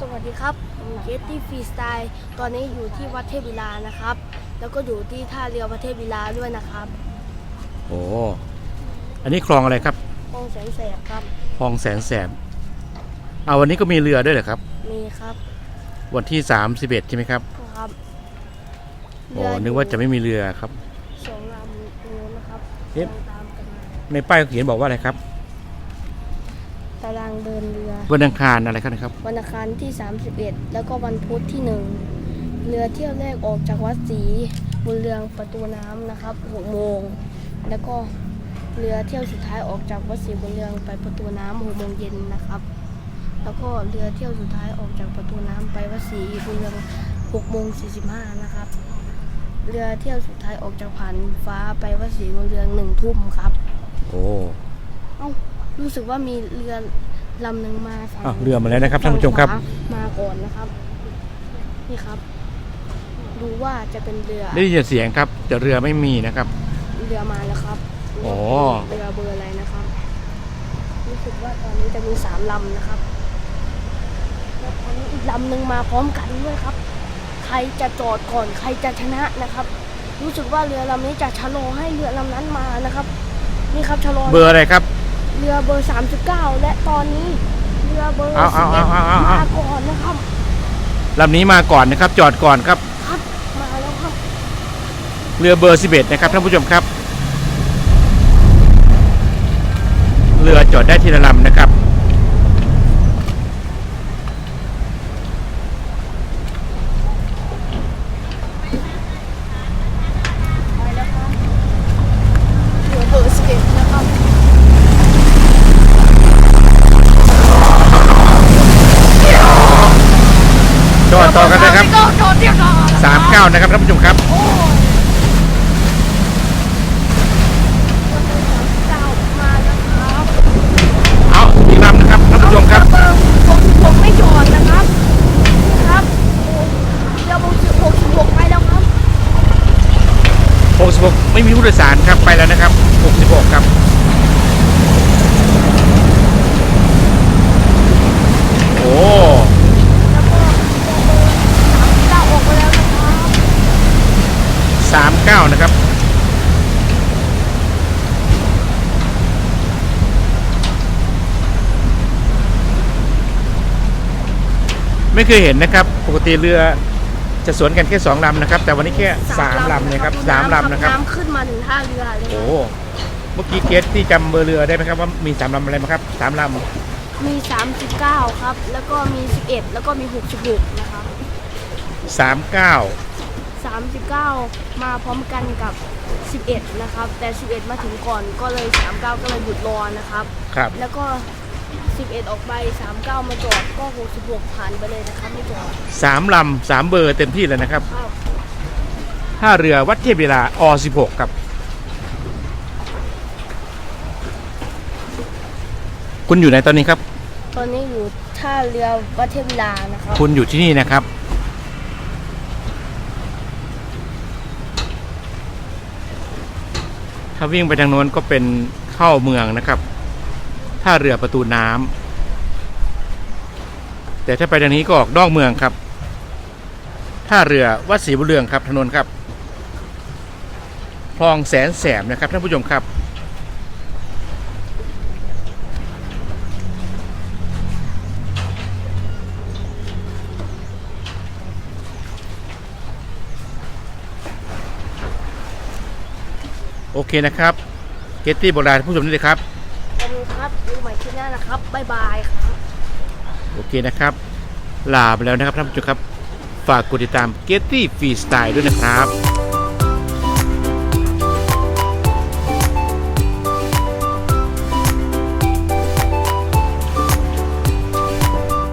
สวัสดีครับผมเกตตี้ฟรีสไตล์ตอนนี้อยู่ที่วัดเทพวิลานะครับ แล้วก็อยู่ที่ท่าเรือวัดเทพวิลาด้วยนะครับโอ้อันนี้คลองอะไรครับคลองแสนแสบครับคลองแสนแสบเอาวันนี้ก็มีเรือด้วยเหรอครับ มีครับ วันที่31ใช่ไหมครับครับโอ้นึกว่าจะไม่มีเรือครับสองลำตรงนู้นนะครับเอ๊ะตามตามกันมาในป้ายเขาเขียนบอกว่าอะไรครับ ตารางเดินเรือ วันอังคารอะไรครับนะครับ วันอังคารที่ 31 แล้วก็วันพุธที่ 1 เรือเที่ยวแรกออกจากวัดศรีบุญเรืองประตูน้ำนะครับ6โมง แล้วก็เรือเที่ยวสุดท้ายออกจากวัดศรีบุญเรืองไปประตูน้ำ6โมงเย็นนะครับ แล้วก็เรือเที่ยวสุดท้ายออกจากประตูน้ำไปวัดศรีบุญเรือง6โมง45นะครับ เรือเที่ยวสุดท้ายออกจากผ่านฟ้าไปวัดศรีบุญเรือง1ทุ่มครับ โอ้ เอ้า รู้สึกว่ามีเรือลำหนึ่งมาฝั่งอ้าวเรือมาแล้วนะครับท่านผู้ชมครับ ฝั่งขวามาก่อนนะครับ นี่ครับ ดูว่าจะเป็นเรือได้ยินเสียงครับ แต่เรือไม่มีนะครับ เรือมาแล้วครับอ๋อ เรือเบอร์อะไรนะครับ รู้สึกว่าตอนนี้จะมีสามลำนะครับแล้วตอนนี้อีกลำหนึ่งมาพร้อมกันด้วยครับ ใครจะจอดก่อนใครจะชนะนะครับ รู้สึกว่าเรือลำนี้จะชะลอให้เรือลำนั้นมานะครับ นี่ครับชะลอ เบอร์อะไรครับ เรือเบอร์ 39 และตอนนี้เรือเบอร์เอาเอาเอาเอาเอาเอา มาก่อนนะครับ ลำนี้มาก่อนนะครับ จอดก่อนครับ ครับ มาแล้วครับ เรือเบอร์ 11 นะครับท่านผู้ชมครับ เรือจอดได้ทีละลำนะครับ ก้านะครับท่านผู้ชมครับเอาอีกลำนะครับท่านผู้ชมครับผมผมไม่จอดนะครับครับเรือ66ไปแล้วครับ66 ไม่มีผู้โดยสารครับไปแล้วนะครับ 66 ครับ 39นะครับ ไม่เคยเห็นนะครับ ปกติเรือจะสวนกันแค่สองลำนะครับ แต่วันนี้แค่สามลำเลยครับสามลำนะครับน้ำขึ้นมาถึงท่าเรือเลยโอ้เมื่อกี้เกสที่จำเบอร์เรือได้ไหมครับว่ามีสามลำอะไรมาครับสามลมี 39 ครับ แล้วก็มี 11 แล้วก็มี 66 นะครับำสามเก้า 39 มาพร้อมกันกับ 11 นะครับ แต่ 11 มาถึงก่อนก็เลย 39 ก็เลยหยุดรอนะครับ ครับ แล้วก็ 11 ออกไป 39 มาจอดก็ 66 ผ่านไปเลยนะครับไม่จอดสามลำสามเบอร์เต็มที่เลยนะครับครับ ท่าเรือวัดเทพเวลาอ16ครับ คุณอยู่ไหนตอนนี้ครับ ตอนนี้อยู่ท่าเรือวัดเทพวิลานะครับ คุณอยู่ที่นี่นะครับ ถ้าวิ่งไปทางโน้นก็เป็นเข้าเมืองนะครับท่าเรือประตูน้ำแต่ถ้าไปทางนี้ก็ออกนอกเมืองครับท่าเรือวัดศรีบุญเรืองครับถนนครับคลองแสนแสบนะครับท่านผู้ชมครับ โอเคนะครับเกตตี้โบราณผู้ชมนี่เลยครับขอบคุณครับดูใหม่คลิปหน้านะครับบ๊ายบายครับโอเคนะครับลาไปแล้วนะครับท่านผู้ชมครับ ฝากกดติดตามเกตตี้ฟรีสไตล์ด้วยนะครับ